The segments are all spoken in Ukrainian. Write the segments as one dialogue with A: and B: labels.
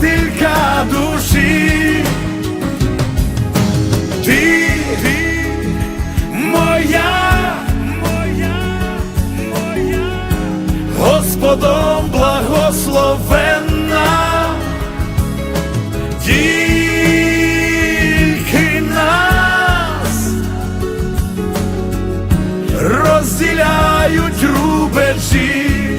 A: повелителька душі. Ти, ти моя, моя, моя, Господом благословенна, тільки нас розділяють рубежі.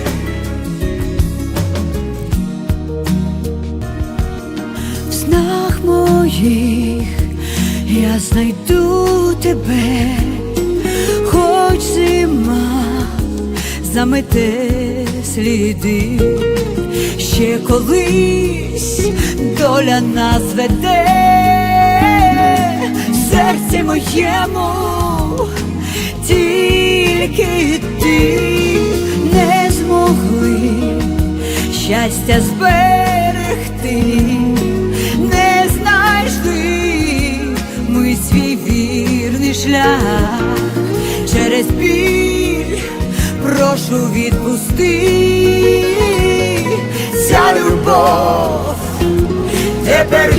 B: Моїх я знайду тебе, хоч зима замете сліди, ще колись доля нас веде, серці моєму тільки ти не змогли щастя зберегти, прошу відпусти. Ця любов, тепер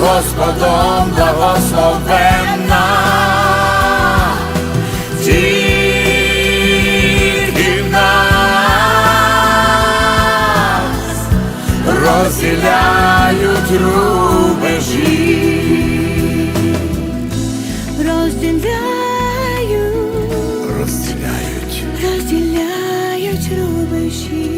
A: Господом благословенна, тільки нас розділяють рубежі.
B: розділяють,
A: Розділяють
B: розділяють рубежі.